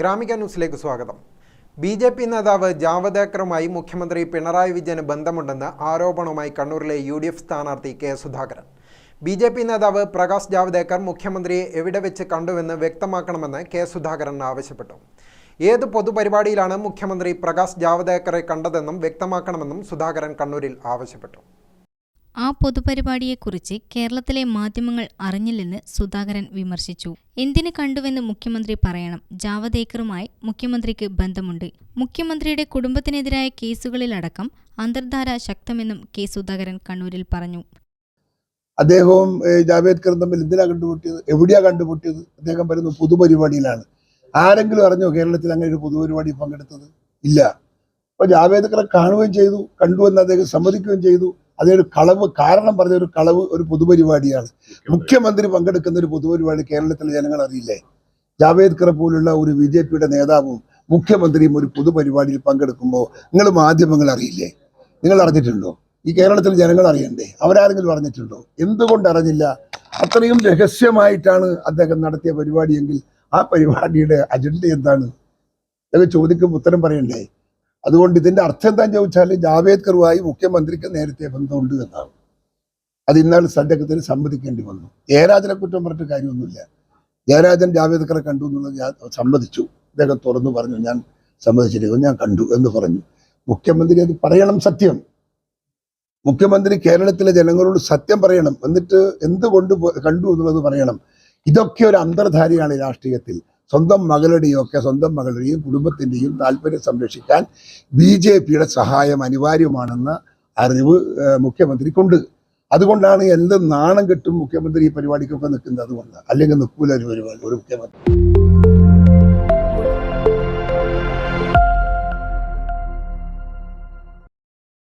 ഗ്രാമിക ന്യൂസിലേക്ക് സ്വാഗതം. B J P നേതാവ് ജാവദേക്കറുമായി മുഖ്യമന്ത്രി പിണറായി വിജയന് ബന്ധമുണ്ടെന്ന് ആരോപണവുമായി കണ്ണൂരിലെ യു ഡി എഫ് സ്ഥാനാർത്ഥി K Sudhakaran. B J P നേതാവ് പ്രകാശ് ജാവദേക്കർ മുഖ്യമന്ത്രിയെ എവിടെ വെച്ച് കണ്ടുവെന്ന് വ്യക്തമാക്കണമെന്ന് കെ സുധാകരൻ ആവശ്യപ്പെട്ടു. ഏത് പൊതുപരിപാടിയിലാണ് മുഖ്യമന്ത്രി പ്രകാശ് ജാവദേക്കറെ കണ്ടതെന്നും വ്യക്തമാക്കണമെന്നും സുധാകരൻ കണ്ണൂരിൽ ആവശ്യപ്പെട്ടു. ആ പൊതുപരിപാടിയെക്കുറിച്ച് കേരളത്തിലെ മാധ്യമങ്ങൾ അറിഞ്ഞില്ലെന്ന് സുധാകരൻ വിമർശിച്ചു. എന്തിന് കണ്ടുവെന്ന് മുഖ്യമന്ത്രി പറയണം. ജാവദേക്കറുമായി മുഖ്യമന്ത്രിക്ക് ബന്ധമുണ്ട്. മുഖ്യമന്ത്രിയുടെ കുടുംബത്തിനെതിരായ കേസുകളിലടക്കം അന്തർധാര ശക്തമെന്നും കെ സുധാകരൻ കണ്ണൂരിൽ പറഞ്ഞു. അദ്ദേഹവും ജാവേദ്കറും തമ്മിൽ എന്തിനാ കണ്ടുമുട്ടിയത്? എവിടെയാ കണ്ടുമുട്ടിയത്? അദ്ദേഹം പറയുന്നു പൊതുപരിപാടിയിലാണ്. ആരെങ്കിലും അറിഞ്ഞോ കേരളത്തിൽ അങ്ങനെ ഒരു പൊതുപരിപാടി പങ്കെടുത്തത്? ഇല്ല. അപ്പൊ ജാവേദ്കറെ കാണുകയും ചെയ്തു കണ്ടുവെന്ന് അദ്ദേഹം സമ്മതിക്കുകയും ചെയ്തു. അതൊരു കളവ് കാരണം പറഞ്ഞ ഒരു കളവ് ഒരു പൊതുപരിപാടിയാണ്. മുഖ്യമന്ത്രി. പങ്കെടുക്കുന്ന ഒരു പൊതുപരിപാടി കേരളത്തിലെ ജനങ്ങൾ അറിയില്ലേ? ജാവേദ്കറെ പോലുള്ള ഒരു ബി ജെ പിയുടെ നേതാവും മുഖ്യമന്ത്രിയും ഒരു പൊതുപരിപാടിയിൽ പങ്കെടുക്കുമ്പോൾ നിങ്ങൾ മാധ്യമങ്ങൾ അറിയില്ലേ? നിങ്ങൾ അറിഞ്ഞിട്ടുണ്ടോ? ഈ കേരളത്തിൽ ജനങ്ങൾ അറിയണ്ടേ? അവരാരെങ്കിലും അറിഞ്ഞിട്ടുണ്ടോ? എന്തുകൊണ്ട് അറിഞ്ഞില്ല? അത്രയും രഹസ്യമായിട്ടാണ് അദ്ദേഹം നടത്തിയ പരിപാടിയെങ്കിൽ ആ പരിപാടിയുടെ അജണ്ട എന്താണ്? ഇതൊക്കെ ചോദിക്കുമ്പോൾ ഉത്തരം പറയണ്ടേ? അതുകൊണ്ട് ഇതിന്റെ അർത്ഥം എന്താന്ന് ചോദിച്ചാൽ ജാവേദ്കറുമായി മുഖ്യമന്ത്രിക്ക് നേരത്തെ ബന്ധമുണ്ട് എന്നാണ്. അത് ഇന്നാൾ അദ്ദേഹത്തിന് സമ്മതിക്കേണ്ടി വന്നു. ജയരാജനെ കുറ്റം പറഞ്ഞിട്ട് കാര്യമൊന്നുമില്ല. ജയരാജൻ ജാവേദ്കറെ കണ്ടു എന്നുള്ളത് ഞാൻ സമ്മതിച്ചു. അദ്ദേഹം തുറന്നു പറഞ്ഞു ഞാൻ സമ്മതിച്ചിരിക്കുന്നു ഞാൻ കണ്ടു എന്ന് പറഞ്ഞു. മുഖ്യമന്ത്രി അത് പറയണം സത്യം. മുഖ്യമന്ത്രി കേരളത്തിലെ ജനങ്ങളോട് സത്യം പറയണം. എന്നിട്ട് എന്തുകൊണ്ട് കണ്ടു എന്നുള്ളത് പറയണം. ഇതൊക്കെ ഒരു അന്തർധാരിയാണ് രാഷ്ട്രീയത്തിൽ. സ്വന്തം മകളുടെയും ഒക്കെ സ്വന്തം മകളുടെയും കുടുംബത്തിന്റെയും താല്പര്യം സംരക്ഷിക്കാൻ ബി ജെ പിയുടെ സഹായം അനിവാര്യമാണെന്ന അറിവ് മുഖ്യമന്ത്രി മുഖ്യമന്ത്രിക്കുണ്ട്. അതുകൊണ്ടാണ് എന്ത് നാണം കെട്ടും മുഖ്യമന്ത്രി ഈ പരിപാടിക്കൊക്കെ നിൽക്കുന്നത് അതുകൊണ്ട് അല്ലെങ്കിൽ നിൽക്കൂല ഒരു പരിപാടി ഒരു മുഖ്യമന്ത്രി.